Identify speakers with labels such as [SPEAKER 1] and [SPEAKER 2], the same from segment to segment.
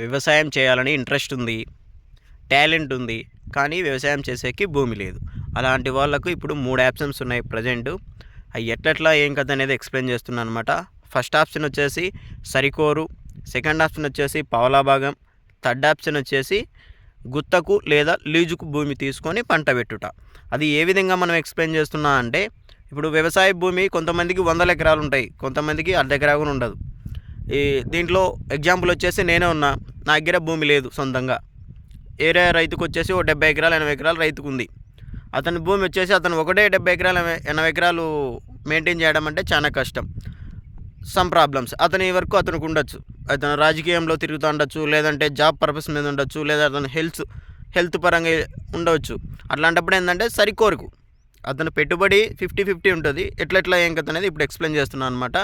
[SPEAKER 1] వ్యవసాయం చేయాలని ఇంట్రెస్ట్ ఉంది టాలెంట్ ఉంది కానీ వ్యవసాయం చేసేకి భూమి లేదు. అలాంటి వాళ్ళకు ఇప్పుడు మూడు ఆప్షన్స్ ఉన్నాయి ప్రజెంట్. అవి ఎట్లెట్లా ఏం కథ అనేది ఎక్స్ప్లెయిన్ చేస్తున్నాను అనమాట ఫస్ట్ ఆప్షన్ వచ్చేసి సరికోరు సెకండ్ ఆప్షన్ వచ్చేసి పావలాభాగం థర్డ్ ఆప్షన్ వచ్చేసి గుత్తకు లేదా లీజుకు భూమి తీసుకొని పంట పెట్టుట. అది ఏ విధంగా మనం ఎక్స్ప్లెయిన్ చేస్తున్నా అంటే ఇప్పుడు వ్యవసాయ భూమి కొంతమందికి వందల ఎకరాలు ఉంటాయి కొంతమందికి అర్ధ ఎకరా కూడా ఉండదు. ఈ దీంట్లో ఎగ్జాంపుల్ వచ్చేసి నేనే ఉన్నా. నా దగ్గర భూమి లేదు సొంతంగా. ఏరే రైతుకు వచ్చేసి ఓ డెబ్బై ఎకరాలు ఎనభై ఎకరాలు రైతుకు ఉంది అతని భూమి వచ్చేసి అతను ఒకటే డెబ్బై ఎకరాలు ఎనభై- ఎనభై ఎకరాలు మెయింటైన్ చేయడం అంటే చాలా కష్టం. సమ్ ప్రాబ్లమ్స్ అతని వరకు అతనికి ఉండొచ్చు. అతను రాజకీయంలో తిరుగుతూ ఉండొచ్చు లేదంటే జాబ్ పర్పస్ మీద ఉండొచ్చు లేదా అతను హెల్త్ హెల్త్ పరంగా ఉండవచ్చు. అట్లాంటప్పుడు ఏంటంటే సరికోరుకు. అతను పెట్టుబడి ఫిఫ్టీ ఫిఫ్టీ ఉంటుంది. ఎట్లెట్లా ఏం కథ అనేది ఇప్పుడు ఎక్స్ప్లెయిన్ చేస్తున్నాను అనమాట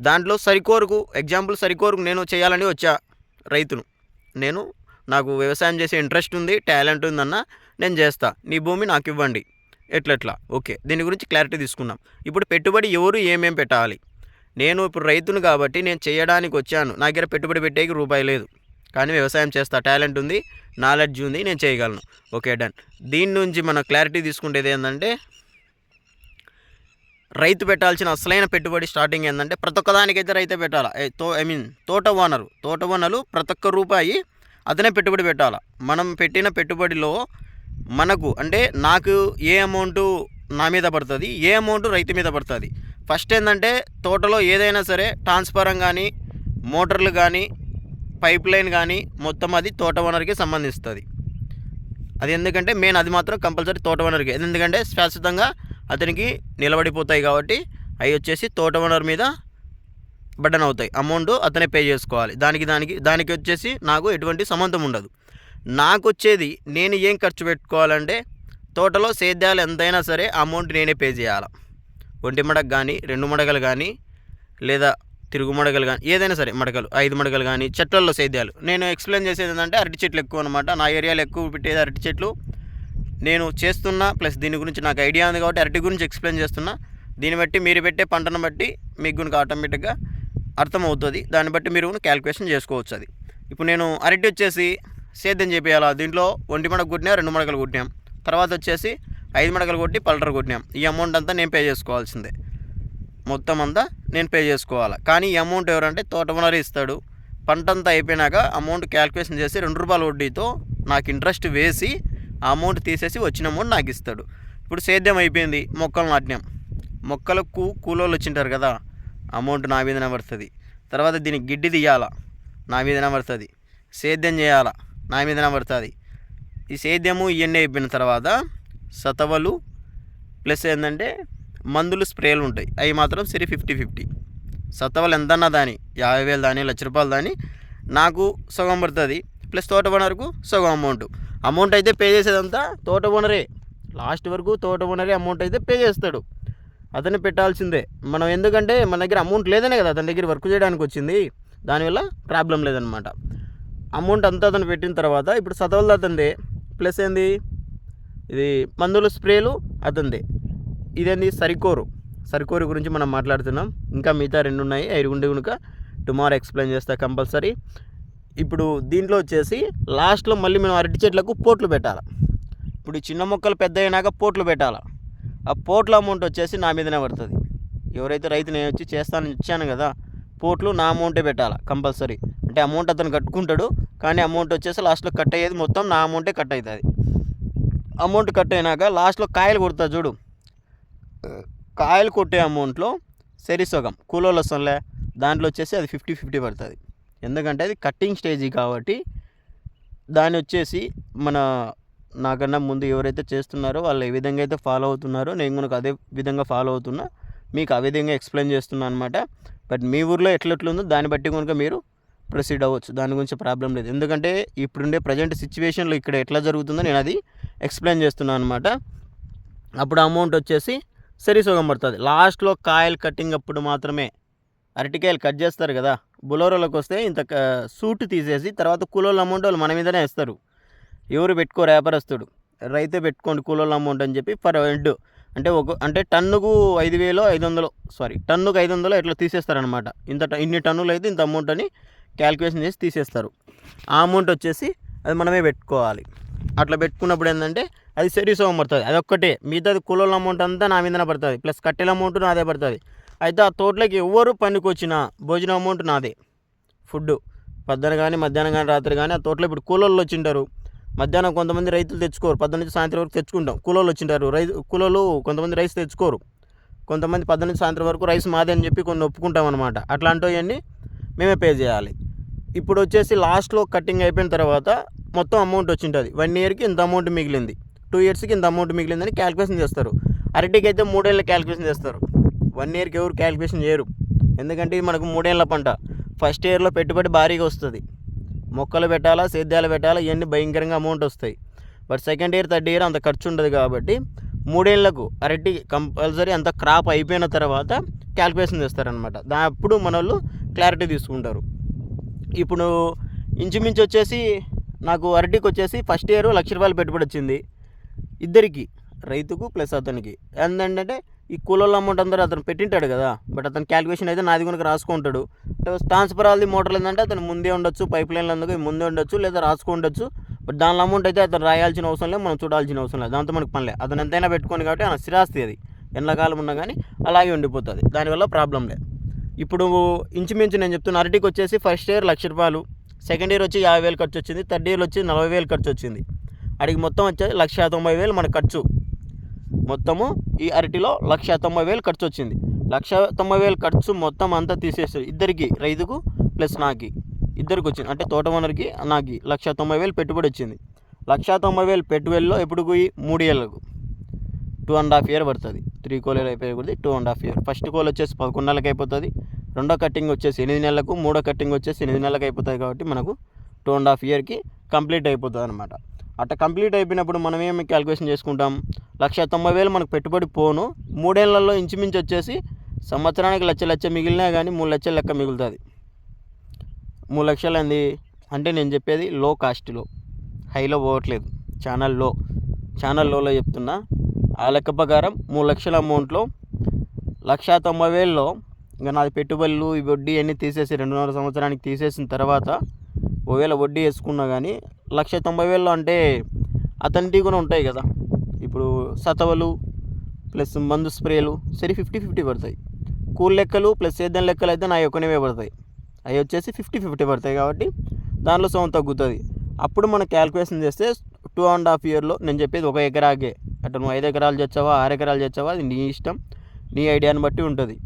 [SPEAKER 1] దాంట్లో సరికోరుకు ఎగ్జాంపుల్ సరికోరుకు నేను చేయాలని వచ్చా రైతును. నేను నాకు వ్యవసాయం చేసే ఇంట్రెస్ట్ ఉంది టాలెంట్ ఉందన్న నేను చేస్తా. నీ భూమి నాకు ఇవ్వండి. ఎట్లెట్లా? ఓకే. దీని గురించి క్లారిటీ తీసుకున్నాం ఇప్పుడు పెట్టుబడి ఎవరు ఏమేం పెట్టాలి? నేను ఇప్పుడు రైతును కాబట్టి నేను చేయడానికి వచ్చాను. నా దగ్గర పెట్టుబడి పెట్టేకి రూపాయి లేదు. కానీ వ్యవసాయం చేస్తా. టాలెంట్ ఉంది నాలెడ్జ్ ఉంది నేను చేయగలను. ఓకే డన్ దీని నుంచి మన క్లారిటీ తీసుకుంటేది ఏంటంటే రైతు పెట్టాల్సిన అసలైన పెట్టుబడి స్టార్టింగ్ ఏంటంటే ప్రతి ఒక్కదానికైతే రైతే పెట్టాలా? తో ఐ మీన్ తోట ఓనరు. తోట ఓనరు ప్రతి ఒక్క రూపాయి అతనే పెట్టుబడి పెట్టాలా? మనం పెట్టిన పెట్టుబడిలో మనకు అంటే నాకు ఏ అమౌంట్ నా మీద పడుతుంది ఏ అమౌంట్ రైతు మీద పడుతుంది. ఫస్ట్ ఏంటంటే తోటలో ఏదైనా సరే ట్రాన్స్ఫారం కానీ మోటార్లు కానీ పైప్ లైన్ కానీ మొత్తం అది తోట ఓనర్కి సంబంధిస్తుంది. అది ఎందుకంటే మెయిన్ అది మాత్రం కంపల్సరీ తోట ఓనర్కి. ఎందుకంటే శాశ్వతంగా అతనికి నిలబడిపోతాయి కాబట్టి అవి వచ్చేసి తోట ఓనర్ మీద బటన్ అవుతాయి. అమౌంట్ అతనే పే చేసుకోవాలి. దానికి దానికి దానికి వచ్చేసి నాకు ఎటువంటి సంబంధం ఉండదు. నాకు వచ్చేది నేను ఏం ఖర్చు పెట్టుకోవాలంటే తోటలో సేద్యాలు ఎంతైనా సరే అమౌంట్ నేనే పే చేయాలి. ఒంటి మడక కానీ రెండు మడకలు కానీ లేదా తిరుగు మడకలు కానీ ఏదైనా సరే మడకలు ఐదు మడకలు కానీ చెట్లలో సేద్యాలు. నేను ఎక్స్ప్లెయిన్ చేసేది ఏంటంటే అరటి చెట్లు ఎక్కువ అనమాట నా ఏరియాలో ఎక్కువ పెట్టేది అరటి చెట్లు. నేను చేస్తున్నా ప్లస్ దీని గురించి నాకు ఐడియా ఉంది కాబట్టి అరటి గురించి ఎక్స్ప్లెయిన్ చేస్తున్నా. దీన్ని బట్టి మీరు పెట్టే పంటను బట్టి మీకు కనుక ఆటోమేటిక్గా అర్థమవుతుంది. దాన్ని బట్టి మీరు క్యాలిక్యులేషన్ చేసుకోవచ్చు అది. ఇప్పుడు నేను అరటి వచ్చేసి సేద్యం చేపేయాలా దీంట్లో ఒంటి మడక కొట్టినా రెండు మడకలు కొట్టినాం. తర్వాత వచ్చేసి ఐదు మడకలు కొట్టి పల్టర్ కొట్టినాం. ఈ అమౌంట్ అంతా నేను పే చేసుకోవాల్సిందే. మొత్తం అంతా నేను పే చేసుకోవాలి? కానీ ఈ అమౌంట్ ఎవరంటే తోట ఓనర్ ఇస్తాడు. పంట అంతా అయిపోయినాక అమౌంట్ క్యాల్కులేషన్ చేసి రెండు రూపాయల వడ్డీతో నాకు ఇంట్రెస్ట్ వేసి ఆ అమౌంట్ తీసేసి వచ్చిన అమౌంట్ నాకు ఇస్తాడు. ఇప్పుడు సేద్యం అయిపోయింది మొక్కలు నాటినాం. మొక్కలకు కూలోళ్ళు వచ్చింటారు కదా అమౌంట్ నా మీదనే పడుతుంది. తర్వాత దీనికి గిడ్డి తీయాలా నా మీదనే పడుతుంది. సేద్యం చేయాలా నా మీదనే పడుతుంది. ఈ సేద్యము ఇవన్నీ అయిపోయిన తర్వాత సతవలు ప్లస్ ఏంటంటే మందులు స్ప్రేలు ఉంటాయి. అవి మాత్రం సరే ఫిఫ్టీ ఫిఫ్టీ. సతవలు ఎంతన్నా దాని యాభై వేలు దాని లక్ష రూపాయలు దాని నాకు సగం పడుతుంది. ప్లస్ తోట వరకు సగం అమౌంట్. అమౌంట్ అయితే పే చేసేదంతా తోట ఓనరే లాస్ట్ వరకు తోట ఓనరే అమౌంట్ అయితే పే చేస్తాడు. అతను పెట్టాల్సిందే. మనం ఎందుకంటే మన దగ్గర అమౌంట్ లేదనే కదా అతని దగ్గర వర్క్ చేయడానికి వచ్చింది. దానివల్ల ప్రాబ్లం లేదనమాట అమౌంట్ అంతా అతను పెట్టిన తర్వాత ఇప్పుడు సతవలు అతందే ప్లస్ ఏంది? ఇది మందుల స్ప్రేలు అతందే ఇదేంది? సరికోరు. సరికోరు గురించి మనం మాట్లాడుతున్నాం. ఇంకా మిగతా రెండు ఉన్నాయి ఐరుగుండి కనుక టుమారో ఎక్స్ప్లెయిన్ చేస్తా కంపల్సరీ. ఇప్పుడు దీంట్లో వచ్చేసి లాస్ట్లో మళ్ళీ మనం అరటి చెట్లకు పోట్లు పెట్టాలి. ఇప్పుడు ఈ చిన్న మొక్కలు పెద్ద అయినాక పోట్లు పెట్టాలి. ఆ పోట్ల అమౌంట్ వచ్చేసి నా మీదనే పడుతుంది. ఎవరైతే రైతు నేను వచ్చి చేస్తానని ఇచ్చాను కదా పోట్లు నా అమౌంటే పెట్టాలి కంపల్సరీ. అంటే అమౌంట్ అతను కట్టుకుంటాడు కానీ అమౌంట్ వచ్చేసి లాస్ట్లో కట్ అయ్యేది మొత్తం నా అమౌంటే కట్ అవుతుంది. అమౌంట్ కట్ అయినాక లాస్ట్లో కాయలు కొడతా చూడు. కాయలు కొట్టే అమౌంట్లో సరి సగం కూలోళ్ళు వస్తాంలే దాంట్లో వచ్చేసి అది ఫిఫ్టీ ఫిఫ్టీ పడుతుంది. ఎందుకంటే అది కట్టింగ్ స్టేజీ కాబట్టి దాని వచ్చేసి మన నాకన్నా ముందు ఎవరైతే చేస్తున్నారో వాళ్ళు ఏ విధంగా అయితే ఫాలో అవుతున్నారో నేను కనుక అదే విధంగా ఫాలో అవుతున్నా. మీకు ఆ విధంగా ఎక్స్ప్లెయిన్ చేస్తున్నా అనమాట బట్ మీ ఊర్లో ఎట్లెట్లుందో దాన్ని బట్టి కనుక మీరు ప్రొసీడ్ అవ్వచ్చు. దాని గురించి ప్రాబ్లం లేదు. ఎందుకంటే ఇప్పుడుండే ప్రజెంట్ సిచ్యువేషన్లో ఇక్కడ ఎట్లా జరుగుతుందో నేను అది ఎక్స్ప్లెయిన్ చేస్తున్నాను అనమాట అప్పుడు అమౌంట్ వచ్చేసి సరిసుగం పడుతుంది. లాస్ట్లో కాయలు కటింగ్ అప్పుడు మాత్రమే అరటికాయలు కట్ చేస్తారు కదా బులోరోలకు వస్తే ఇంత సూట్ తీసేసి తర్వాత కూలోళ్ళ అమౌంట్ వాళ్ళు మన మీదనే ఇస్తారు ఎవరు పెట్టుకోరు వ్యాపారస్తుడు. రైతే పెట్టుకోండి కూలోళ్ళ అమౌంట్ అని చెప్పి పర్ హెడ్ అంటే ఒక అంటే టన్నుకు ఐదు వేలు ఐదు వందలు సారీ టన్నుకు ఐదు వందలు ఇట్లా తీసేస్తారనమాట ఇంత ట- ఇన్ని టన్నులు అయితే ఇంత అమౌంట్ అని క్యాల్కులేషన్ చేసి తీసేస్తారు. ఆ అమౌంట్ వచ్చేసి అది మనమే పెట్టుకోవాలి. అట్లా పెట్టుకున్నప్పుడు ఏంటంటే అది సెరీసోమం పడుతుంది పడుతుంది. అదొక్కటే. మిగతాది కూలోళ్ళ అమౌంట్ అంతా నా మీదనే పడుతుంది. ప్లస్ కట్టెల అమౌంట్ నాదే పడుతుంది. అయితే ఆ తోటలోకి ఎవరు పనికి వచ్చినా భోజనం అమౌంట్ నాదే. ఫుడ్ పొద్దున కానీ మధ్యాహ్నం కానీ రాత్రి కానీ ఆ తోటలో ఇప్పుడు కూలోళ్ళు వచ్చింటారు. మధ్యాహ్నం కొంతమంది రైతులు తెచ్చుకోరు. పొద్దున్న నుంచి సాయంత్రం వరకు తెచ్చుకుంటాం. కూలోళ్ళు వచ్చింటారు. రైతు కూలోళ్ళు కొంతమంది రైస్ తెచ్చుకోరు. కొంతమంది పొద్దున్న నుంచి సాయంత్రం వరకు రైస్ మాదే అని చెప్పి కొన్ని ఒప్పుకుంటాం అనమాట అట్లాంటివన్నీ మేమే పే చేయాలి. ఇప్పుడు వచ్చేసి లాస్ట్లో కటింగ్ అయిపోయిన తర్వాత మొత్తం అమౌంట్ వచ్చింటుంది. వన్ ఇయర్కి ఇంత అమౌంట్ మిగిలింది. టూ ఇయర్స్కి ఇంత అమౌంట్ మిగిలిందని క్యాలిక్యులేషన్ చేస్తారు. అరటికి అయితే మూడేళ్ళ క్యాలిక్యులేషన్ చేస్తారు. వన్ ఇయర్కి ఎవరు క్యాలిక్యులేషన్ చేయరు. ఎందుకంటే ఇది మనకు మూడేళ్ళ పంట. ఫస్ట్ ఇయర్లో పెట్టుబడి భారీగా వస్తుంది. మొక్కలు పెట్టాలా సేద్యాలు పెట్టాలా ఇవన్నీ భయంకరంగా అమౌంట్ వస్తాయి. But second year third year అంత ఖర్చు ఉండదు కాబట్టి మూడేళ్ళకు అరటి కంపల్సరీ అంత క్రాప్ అయిపోయిన తర్వాత క్యాలిక్యులేషన్ చేస్తారనమాట దా అప్పుడు మన వాళ్ళు క్లారిటీ తీసుకుంటారు. ఇప్పుడు ఇంచుమించు వచ్చేసి నాకు అరటికి వచ్చేసి ఫస్ట్ ఇయర్ లక్ష రూపాయలు పెట్టుబడి వచ్చింది. ఇద్దరికి రైతుకు ప్లస్ అతనికి. ఏంటంటే ఈ కూలోళ్ళ అమౌంట్ అందరూ అతను పెట్టింటాడు కదా బట్ అతను క్యాలిక్యులేషన్ అయితే నాది కనుక రాసుకుంటాడు ట్రాన్స్ఫర్ ఆల్ది మోటార్లు ఏంటంటే అతను ముందే ఉండొచ్చు పైప్ లైన్లు అందుకు ముందే ఉండొచ్చు లేదా రాసుకుండొచ్చు బట్ దాని అమౌంట్ అయితే అతను రాయాల్సిన అవసరం లేదు మనం చూడాల్సిన అవసరం లేదు. దాంతో మనకు పనిలే అతను ఎంతైనా పెట్టుకోండి కాబట్టి ఆయన స్థిరాస్తి అది. ఎండాకాలం ఉన్నా కానీ అలాగే ఉండిపోతుంది. దానివల్ల ప్రాబ్లం లేదు. ఇప్పుడు ఇంచుమించు నేను చెప్తున్నా అరటికి వచ్చేసి ఫస్ట్ ఇయర్ లక్ష రూపాయలు సెకండ్ ఇయర్ వచ్చి యాభై వేలు ఖర్చు వచ్చింది థర్డ్ ఇయర్ వచ్చి నలభై వేలు ఖర్చు వచ్చింది. అడిగి మొత్తం వచ్చేసి లక్ష తొంభై వేలు మన ఖర్చు. మొత్తము ఈ అరటిలో లక్ష తొంభై వేలు ఖర్చు వచ్చింది. లక్ష తొంభై వేలు ఖర్చు మొత్తం అంతా తీసేస్తారు ఇద్దరికి రైతుకు ప్లస్ నాకి. ఇద్దరికి వచ్చింది. అంటే తోట ఓనర్కి నాకి లక్ష తొంభై వేలు పెట్టుబడి వచ్చింది. లక్ష తొంభై వేలు పెట్టుబడిలో ఎప్పుడు పోయి? మూడు ఏళ్ళకు టూ అండ్ హాఫ్ ఇయర్ పడుతుంది. త్రీ కోలేలు అయిపోయి two and half year first coal వచ్చేసి పదకొండు నెలలకు అయిపోతుంది. రెండో కట్టింగ్ వచ్చేసి ఎనిమిది నెలలకు. మూడో కట్టింగ్ వచ్చేసి ఎనిమిది నెలలకు అయిపోతుంది కాబట్టి మనకు టూ అండ్ హాఫ్ ఇయర్కి కంప్లీట్ అయిపోతుంది అనమాట అట్లా కంప్లీట్ అయిపోయినప్పుడు మనం ఏమి క్యాలిక్యులేషన్ చేసుకుంటాం? లక్ష తొంభై వేలు మనకు పెట్టుబడి పోను. మూడేళ్ళలో ఇంచుమించు వచ్చేసి సంవత్సరానికి లక్ష లక్ష మిగిలినా కానీ మూడు లక్షల లెక్క మిగులుతుంది. మూడు లక్షలు అంది అంటే నేను చెప్పేది లో. కాస్ట్లో హైలో పోవట్లేదు. ఛానల్లో ఛానల్ లోలో చెప్తున్నా. ఆ లెక్క ప్రకారం మూడు లక్షల అమౌంట్లో లక్ష తొంభై వేలలో ఇంకా నాది పెట్టుబడులు ఈ వడ్డీ అన్నీ తీసేసి రెండున్నర సంవత్సరానికి తీసేసిన తర్వాత ఒకవేళ వడ్డీ వేసుకున్నా కానీ లక్ష తొంభై వేలు అంటే అతనిటి కూడా ఉంటాయి కదా. ఇప్పుడు సతవలు ప్లస్ మందు స్ప్రేలు సరే ఫిఫ్టీ ఫిఫ్టీ పడతాయి. కూల్ లెక్కలు ప్లస్ సేద్యం లెక్కలు అయితే నా యొక్కనివే పడతాయి. అవి వచ్చేసి ఫిఫ్టీ ఫిఫ్టీ పడతాయి కాబట్టి దానిలో సొమ్ము తగ్గుతుంది. అప్పుడు మనం క్యాల్కులేషన్ చేస్తే టూ అండ్ హాఫ్ ఇయర్లో నేను చెప్పేది ఒక ఎకరాకే. అటు నువ్వు ఐదు ఎకరాలు చేస్తావా ఆరు ఎకరాలు చేస్తావా అది నీ ఇష్టం నీ ఐడియాని బట్టి ఉంటుంది.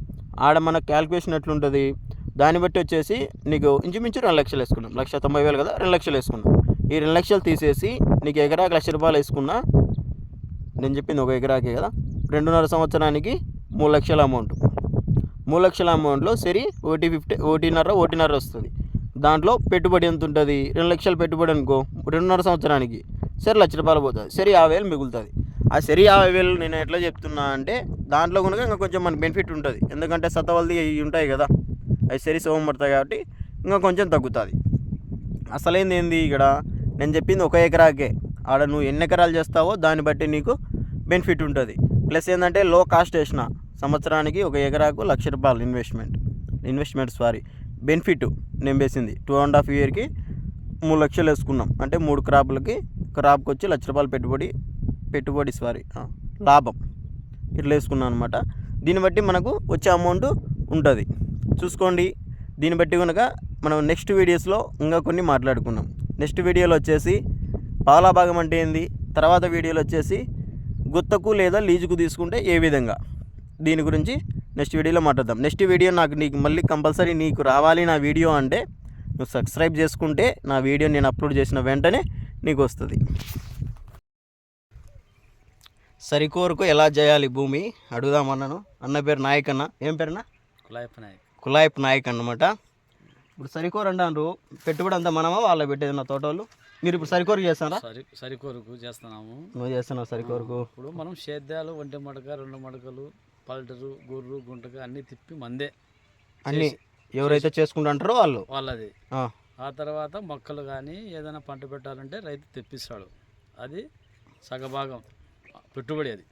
[SPEAKER 1] ఆడ మన క్యాల్కులేషన్ ఎట్లుంటుంది? దాన్ని బట్టి వచ్చేసి నీకు ఇంచుమించు రెండు లక్షలు వేసుకున్నాం. లక్ష తొంభై వేలు కదా రెండు లక్షలు వేసుకున్నాం. ఈ రెండు లక్షలు తీసేసి నీకు ఎకరాకి లక్ష రూపాయలు వేసుకున్నా నేను చెప్పింది ఒక ఎకరాకే కదా రెండున్నర సంవత్సరానికి మూడు లక్షల అమౌంట్. మూడు లక్షల అమౌంట్లో సరి ఒకటి ఫిఫ్టీ ఒకటిన్నర ఒకటిన్నర వస్తుంది. దాంట్లో పెట్టుబడి ఎంత ఉంటుంది? రెండు లక్షలు పెట్టుబడి అనుకో రెండున్నర సంవత్సరానికి సరే లక్ష రూపాయలు పోతుంది సరి యాభై వేలు మిగులుతుంది. ఆ సరి యాభై వేలు నేను ఎట్లా చెప్తున్నా అంటే దాంట్లో కనుక ఇంకా కొంచెం మనకి బెనిఫిట్ ఉంటుంది. ఎందుకంటే సతవల్ది ఇవి ఉంటాయి కదా అవి సరి సోమం పడతాయి కాబట్టి ఇంకా కొంచెం తగ్గుతుంది. అసలేంది ఏంది ఇక్కడ? నేను చెప్పింది ఒక ఎకరాకే. ఆడ నువ్వు ఎన్ని ఎకరాలు చేస్తావో దాన్ని బట్టి నీకు బెనిఫిట్ ఉంటుంది. ప్లస్ ఏంటంటే లో కాస్ట్ వేసిన సంవత్సరానికి ఒక ఎకరాకు లక్ష రూపాయలు ఇన్వెస్ట్మెంట్ ఇన్వెస్ట్మెంట్ సారీ బెనిఫిట్ నేను వేసింది టూ అండ్ హాఫ్ ఇయర్కి మూడు లక్షలు వేసుకున్నాం. అంటే మూడు క్రాపులకి క్రాప్కి వచ్చి లక్ష రూపాయలు పెట్టుబడి పెట్టుబడి సారీ లాభం. ఇట్లా వేసుకున్నాను అనమాట దీన్ని బట్టి మనకు వచ్చే అమౌంట్ ఉంటుంది. చూసుకోండి. దీన్ని బట్టి కనుక మనం నెక్స్ట్ వీడియోస్లో ఇంకా కొన్ని మాట్లాడుకున్నాం నెక్స్ట్ వీడియోలో వచ్చేసి పాలా భాగం అంటే ఏంది? తర్వాత వీడియోలో వచ్చేసి గుత్తకు లేదా లీజుకు తీసుకుంటే ఏ విధంగా? దీని గురించి నెక్స్ట్ వీడియోలో మాట్లాడదాం. నెక్స్ట్ వీడియో నాకు నీకు మళ్ళీ కంపల్సరీ నీకు రావాలి నా వీడియో అంటే నువ్వు సబ్స్క్రైబ్ చేసుకుంటే నా వీడియో నేను అప్లోడ్ చేసిన వెంటనే నీకు వస్తుంది. సరికోరుకు ఎలా చేయాలి భూమి? అడుగుదామన్నాను అన్న పేరు నాయక్ అన్న ఏం పేరునా
[SPEAKER 2] కులాయప్ప నాయక్.
[SPEAKER 1] కులాయిప్ నాయక్ అన్నమాట ఇప్పుడు సరికోరు అంటారు పెట్టుబడి అంతా మనమా వాళ్ళ పెట్టేది నా తోటోళ్ళు? మీరు ఇప్పుడు సరికోరు చేస్తారా?
[SPEAKER 2] సరి సరికొరకు చేస్తున్నాము.
[SPEAKER 1] నువ్వు చేస్తున్నావు సరికోరుకు.
[SPEAKER 2] ఇప్పుడు మనం సేద్యాలు ఒంటి మడక రెండు మడకలు పల్టరు గుర్రు గుంటక అన్నీ తిప్పి మందే
[SPEAKER 1] అన్నీ ఎవరైతే చేసుకుంటుంటారో వాళ్ళు?
[SPEAKER 2] వాళ్ళది.
[SPEAKER 1] ఆ,
[SPEAKER 2] తర్వాత మొక్కలు కానీ ఏదైనా పంట పెట్టాలంటే రైతు తెప్పిస్తాడు. అది సగభాగం పెట్టుబడి అది.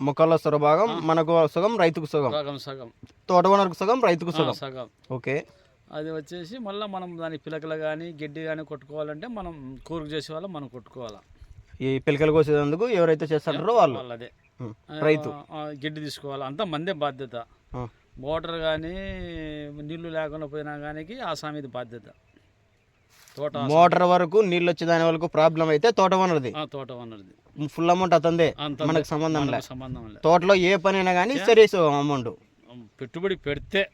[SPEAKER 1] మొక్కల్లో సొరభాగం మనకు సగం రైతుకు సగం.
[SPEAKER 2] సగం సగం.
[SPEAKER 1] తోట ఓనర్కు సగం రైతుకు సగం.
[SPEAKER 2] సగం.
[SPEAKER 1] ఓకే.
[SPEAKER 2] అది వచ్చేసి మళ్ళీ మనం దాని పిలకలు కానీ గడ్డి కానీ కొట్టుకోవాలంటే మనం కూరకు చేసే వాళ్ళం మనం కొట్టుకోవాలా.
[SPEAKER 1] ఈ పిలకలు కోసేందుకు ఎవరైతే చేస్తారో వాళ్ళు.
[SPEAKER 2] వాళ్ళదే.
[SPEAKER 1] ఉం. రైతు.
[SPEAKER 2] ఆ, గడ్డి తీసుకోవాలి. అంతా మందే బాధ్యత.
[SPEAKER 1] ఆ.
[SPEAKER 2] మోటార్ కానీ నీళ్ళు లేకుండా పోయినా కానీ ఆసామిది బాధ్యత. తోట.
[SPEAKER 1] మోటార్ వరకు నీళ్ళు వచ్చే దాని వరకు ప్రాబ్లం అయితే తోట వనరుది.
[SPEAKER 2] ఆ, తోట అన్నది
[SPEAKER 1] ఫుల్ అమౌంట్ అతందే.
[SPEAKER 2] అంత
[SPEAKER 1] మనకు సంబంధం లే.
[SPEAKER 2] సంబంధం లేదు
[SPEAKER 1] తోటలో ఏ పని అయినా కానీ సరీస్ అమౌంట్.
[SPEAKER 2] పెట్టుబడి పెడితే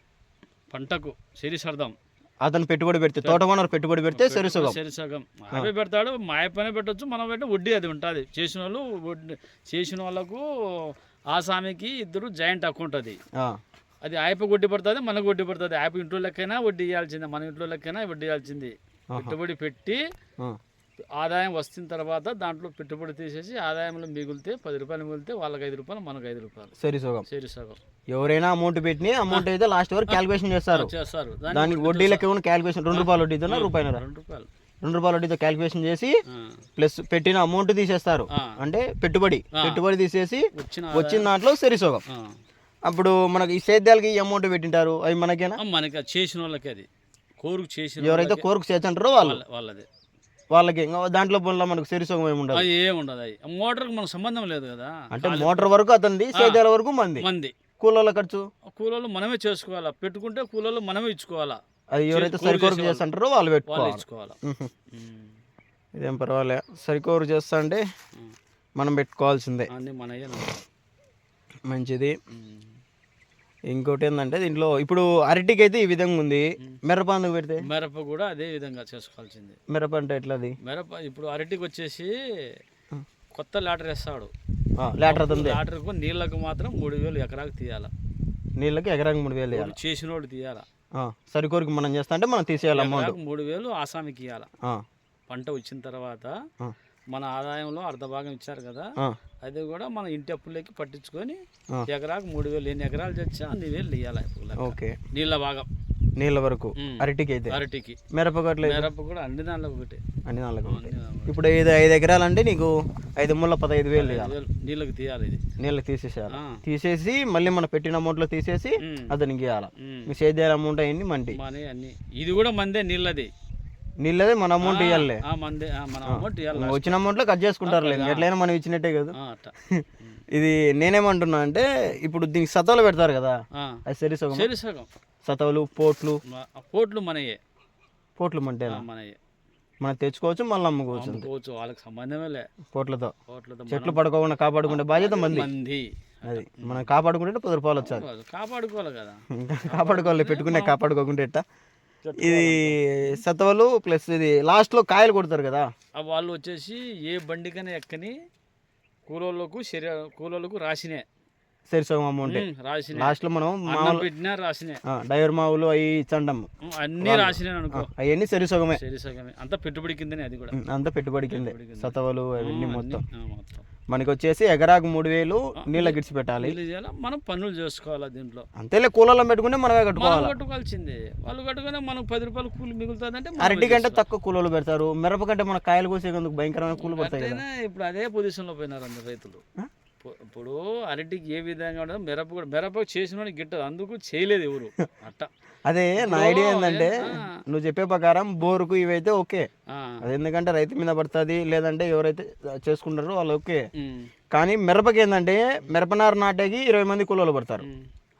[SPEAKER 2] పంటకు సరిసర్దాం
[SPEAKER 1] అతను పెట్టుబడి పెడితే తోట ఓనర్ పెట్టుబడి పెడితే సరిసుగం
[SPEAKER 2] సరిసగం మాయపై పెడతాడు మాయ పైన పెట్టొచ్చు మనం పెట్టిన వడ్డీ అది ఉంటుంది. చేసిన వాళ్ళు చేసిన వాళ్ళకు ఆసామికి ఇద్దరు జాయింట్ అకౌంట్ అది. అది ఆయప వడ్డీ పడుతుంది మనకు వడ్డీ పడుతుంది. ఆయప ఇంట్లో లెక్కైనా వడ్డీ ఇవ్వాల్సిందే మన ఇంట్లో లెక్కైనా వడ్డీ ఇవ్వాల్సింది పెట్టుబడి పెట్టి ఆదాయం వస్తున్న తర్వాత దాంట్లో పెట్టుబడి తీసేసి ఆదాయంలో మిగిలితే పది రూపాయలు మిగిలితే వాళ్ళకి ఐదు రూపాయలు మనకు ఐదు రూపాయలు.
[SPEAKER 1] సరిసుగం
[SPEAKER 2] సరి సగం.
[SPEAKER 1] ఎవరైనా అమౌంట్ పెట్టి అమౌంట్ అయితే లాస్ట్ వరకు క్యాల్కులేషన్ చేస్తారు.
[SPEAKER 2] చేస్తారు.
[SPEAKER 1] దానికి వడ్డీ లెక్క క్యాల్కులేషన్ రెండు రూపాయలు వడ్డీతో రూపాయలు
[SPEAKER 2] రెండు రూపాయలు.
[SPEAKER 1] రెండు రూపాయల వడ్డీతో క్యాల్కులేషన్ చేసి. ప్లస్ పెట్టిన అమౌంట్ తీసేస్తారు. అంటే పెట్టుబడి. పెట్టుబడి తీసేసి
[SPEAKER 2] వచ్చిన
[SPEAKER 1] వచ్చిన దాంట్లో సరిసోగం
[SPEAKER 2] ఆ.
[SPEAKER 1] అప్పుడు మనకి ఈ సేద్యాలకి ఈ అమౌంట్ పెట్టింటారు అవి మనకేనా?
[SPEAKER 2] మనకి చేసిన వాళ్ళకి అది. కోరుకు చేసిన
[SPEAKER 1] ఎవరైతే కోరుకు చేస్తుంటారో వాళ్ళు.
[SPEAKER 2] వాళ్ళ- వాళ్ళదే.
[SPEAKER 1] వాళ్ళకి దాంట్లో పనుల మనకు సరిసోగం ఏమి ఉండదు.
[SPEAKER 2] అది ఏం ఉండదు. అది మోటార్కి మనకు సంబంధం లేదు కదా.
[SPEAKER 1] అంటే మోటార్ వరకు అతనిది సేద్యాల వరకు మంది.
[SPEAKER 2] మంది.
[SPEAKER 1] కూలోళ్ళ ఖర్చు?
[SPEAKER 2] కూలోళ్ళు మనమే చేసుకోవాలా? పెట్టుకుంటే కూలోళ్ళు మనమే ఇచ్చుకోవాలా?
[SPEAKER 1] అది ఎవరైతే సరికోరు. చేస్తుంటారో వాళ్ళు పెట్టుకోవాలి. ఇదేం పర్వాలే. సరికోరు చేస్తా అంటే. మనం పెట్టుకోవాల్సిందే. మంచిది. ఇంకోటి ఏంటంటే దీంట్లో ఇప్పుడు అరటికి అయితే ఈ విధంగా ఉంది. మిరప అందుకు పెడితే?
[SPEAKER 2] మిరప కూడా అదే విధంగా చేసుకోవాల్సింది.
[SPEAKER 1] మిరప అంటే ఎట్లది?
[SPEAKER 2] మిరప ఇప్పుడు అరటికి వచ్చేసి కొత్త లాటర్ వేస్తాడు.
[SPEAKER 1] లేటర్
[SPEAKER 2] లాటర్కు నీళ్ళకు మాత్రం మూడు వేలు ఎకరాకు తీయాల.
[SPEAKER 1] నీళ్ళకి ఎకరాకి మూడు వేలు వేయాలి
[SPEAKER 2] చేసినోడు తీయాల.
[SPEAKER 1] సరికోరికి మనం చేస్తా అంటే మనం తీసేయాలి అమౌంట్.
[SPEAKER 2] మూడు వేలు ఆసామికి ఇవ్వాల పంట వచ్చిన తర్వాత మన ఆదాయంలో అర్ధ భాగం ఇచ్చారు కదా. అది కూడా మన ఇంటి అప్పులకి పట్టించుకొని. ఎకరాకు మూడు వేలు ఎన్ని ఎకరాలు తెచ్చా అన్ని వేలు ఇవ్వాలి
[SPEAKER 1] ఓకే.
[SPEAKER 2] నీళ్ళ భాగం.
[SPEAKER 1] నీళ్ళ వరకు. అరటికి అయితే
[SPEAKER 2] అరటికి.
[SPEAKER 1] మిరప
[SPEAKER 2] మిరప కూడా అన్ని దానిలో ఒకటి.
[SPEAKER 1] అన్ని నాలుగు
[SPEAKER 2] అన్ని దానిలో
[SPEAKER 1] ఇప్పుడు ఐదు ఐదు ఎకరాలు అంటే నీకు? ఐదు ముళ్ళ పదహైదు వేలు
[SPEAKER 2] ఒకటి. నీళ్ళకి తీయాలి ఇది.
[SPEAKER 1] నీళ్ళకి తీసేసేయాలి. తీసేసి మళ్ళీ మనం పెట్టిన అమౌంట్లో తీసేసి
[SPEAKER 2] ఉమ్.
[SPEAKER 1] అతనికి ఇవ్వాలి. మీ సేద్యాల అమౌంట్ అయ్యింది మంటి
[SPEAKER 2] ఇది కూడా మందే నీళ్ళది.
[SPEAKER 1] నీళ్ళదే మన అమౌంట్ ఇవ్వాలి వచ్చిన అమౌంట్లో కట్ చేసుకుంటారు ఎట్లయినా మనం ఇచ్చినట్టే కదా. ఇది నేనేమంటున్నా అంటే ఇప్పుడు దీనికి సతవలు పెడతారు కదా. అది సరి సగం?
[SPEAKER 2] సరి సగం.
[SPEAKER 1] సతవలు పోట్లు?
[SPEAKER 2] పోట్లు మనయే.
[SPEAKER 1] పోట్లు అంటే
[SPEAKER 2] మనయే.
[SPEAKER 1] మనం తెచ్చుకోవచ్చు మళ్ళీ అమ్ముకోవచ్చు
[SPEAKER 2] వాళ్ళకి సంబంధమే లే.
[SPEAKER 1] పోట్లతో.
[SPEAKER 2] పోట్లతో
[SPEAKER 1] చెట్లు పడుకోకుండా కాపాడుకునే బాధ్యత మంది. అది. మనం కాపాడుకుంటే పది రూపాయలు వచ్చారు.
[SPEAKER 2] కాపాడుకోవాలి కదా.
[SPEAKER 1] కాపాడుకోవాలి. పెట్టుకునే కాపాడుకోకుంటే ఎట్టా? ఇది సతవలు ప్లస్ ఇది లాస్ట్లో కాయలు కొడతారు కదా.
[SPEAKER 2] వాళ్ళు వచ్చేసి ఏ బండికైనా ఎక్కని కూలోళ్ళకు శరీర కూలోళ్ళకు రాసినే.
[SPEAKER 1] సరి సగం అమౌంట్
[SPEAKER 2] రాసినే.
[SPEAKER 1] లాస్ట్లో మనం డైవర్ మావులు అవి
[SPEAKER 2] ఉమ్, అన్నీ రాసినే అనుకో.
[SPEAKER 1] అవన్నీ సరి సగమే.
[SPEAKER 2] సరి సగమే. అంతా పెట్టుబడి కిందనే అది కూడా.
[SPEAKER 1] అంతా పెట్టుబడి కిందే. సతవలు అవన్నీ మొత్తం. మనకి వచ్చేసి ఎకరాకు మూడు వేలు నీళ్ళ గిడిచి పెట్టాలి.
[SPEAKER 2] మనం పనులు చేసుకోవాలా దీంట్లో?
[SPEAKER 1] అంతేలే కూలలో పెట్టుకుంటే మనమే
[SPEAKER 2] మనం
[SPEAKER 1] కట్టుకోవాలి?
[SPEAKER 2] కట్టుకోవాల్సిందే. వాళ్ళు కట్టుకునే మనకు పది రూపాయలు కూలి మిగులుతుందంటే మనం
[SPEAKER 1] అరటి కంటే తక్కువ కూలలు పెడతారు. మిరప కంటే మన కాయలు కోసేందుకు భయంకరమైన కూలు పడతాయి
[SPEAKER 2] ఇప్పుడు అదే పొజిషన్లో పోయినారు అందరు రైతులు. ఇప్పుడు అరటికి ఏ విధంగా ఉండదు మిరప కూడా మిరప చేసిన గిట్టదు అందుకు చేయలేదు ఎవరు. అట్ట.
[SPEAKER 1] అదే నా ఐడియా ఏంటంటే. నువ్వు చెప్పే ప్రకారం బోరుకు ఇవైతే ఓకే. అది ఎందుకంటే రైతు మీద పడుతుంది లేదంటే ఎవరైతే చేసుకుంటారో వాళ్ళు ఓకే. కానీ మిరపకి ఏంటంటే మిరపనారు నాటేకి ఇరవై మంది కూలీలు పడతారు.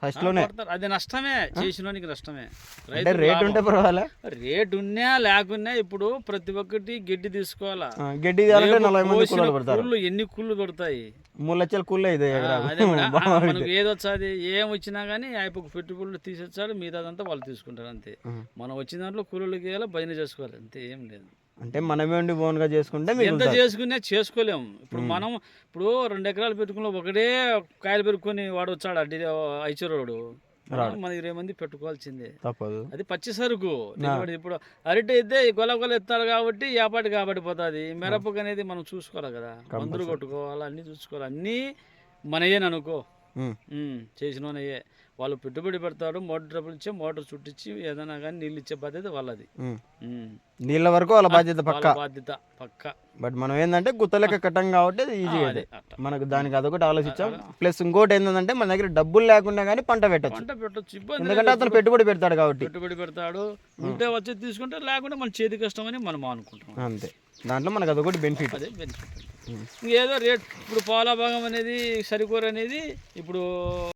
[SPEAKER 1] ఫస్ట్లోనే
[SPEAKER 2] పడతారు. అది నష్టమే. చేసినోనికి నష్టమే.
[SPEAKER 1] అంటే రేట్ ఉంటే పర్వాలే?
[SPEAKER 2] రేట్ ఉన్నా లేకున్నా ఇప్పుడు ప్రతి ఒక్కటి గడ్డి తీసుకోవాలా.
[SPEAKER 1] ఆ, గడ్డి
[SPEAKER 2] కూళ్ళు ఎన్ని కుళ్ళు పడతాయి?
[SPEAKER 1] మూడు లక్షల కూలీ అయితే
[SPEAKER 2] ఆ, ఆ, మనకు ఏది వచ్చాది ఏం వచ్చినా కానీ ఆయనకు పెట్టుబడులు తీసొచ్చాడు మిగతాదంతా వాళ్ళు తీసుకుంటారు అంతే. మనం వచ్చిన దాంట్లో కూలీలకి వేయాలి భజన చేసుకోవాలి అంతే ఏం లేదు.
[SPEAKER 1] అంటే మనమే ఉండి ఓన్గా చేసుకుంటే
[SPEAKER 2] ఎంత చేసుకునే చేసుకోలేము. ఇప్పుడు మనం ఇప్పుడు రెండు ఎకరాలు పెట్టుకుని ఒకటే కాయలు పెట్టుకొని వాడు వచ్చాడు? అడ్డి ఐచరోడు. మన ఇరవై మంది పెట్టుకోవాల్సిందే.
[SPEAKER 1] తప్పదు.
[SPEAKER 2] అది పచ్చి సరుకు. ఇప్పుడు అరటి అయితే గొల గొల ఎత్తాడు కాబట్టి ఏపాటి కాబట్టి పోతుంది. మిరపకు అనేది మనం చూసుకోవాలి కదా. మందులు కొట్టుకోవాలి అన్నీ చూసుకోవాలి. అన్నీ మనయేని అనుకో
[SPEAKER 1] ఉం.
[SPEAKER 2] ఉమ్, చేసినోనయ్యే. వాళ్ళు పెట్టుబడి పెడతారు మోటార్ డబ్బులు ఇచ్చే మోటార్ చుట్టించి ఏదైనా కానీ నీళ్ళు ఇచ్చే బాధ్యత వాళ్ళది.
[SPEAKER 1] నీళ్ళ వరకు వాళ్ళ బాధ్యత పక్క?
[SPEAKER 2] బాధ్యత పక్క.
[SPEAKER 1] బట్ మనం ఏంటంటే గుత్తలెక్క కట్టం కాబట్టి ఈజీ
[SPEAKER 2] అదే.
[SPEAKER 1] మనకు దానికి అదొకటి ఆలోచించాం. ప్లస్ ఇంకోటి ఏంటంటే మన దగ్గర డబ్బులు లేకుండా కానీ పంట పెట్టచ్చు.
[SPEAKER 2] పంట పెట్టొచ్చు
[SPEAKER 1] ఎందుకంటే. అతను పెట్టుబడి పెడతాడు కాబట్టి.
[SPEAKER 2] పెట్టుబడి పెడతాడు ఉంటే వచ్చి తీసుకుంటే లేకుంటే మన చేతి కష్టం అని మనం అనుకుంటాం.
[SPEAKER 1] అంతే. దాంట్లో మనకు అదొకటి బెనిఫిట్
[SPEAKER 2] అదే బెనిఫిట్ ఇంకేదో రేట్ ఇప్పుడు పాల భాగం అనేది సరికూర అనేది ఇప్పుడు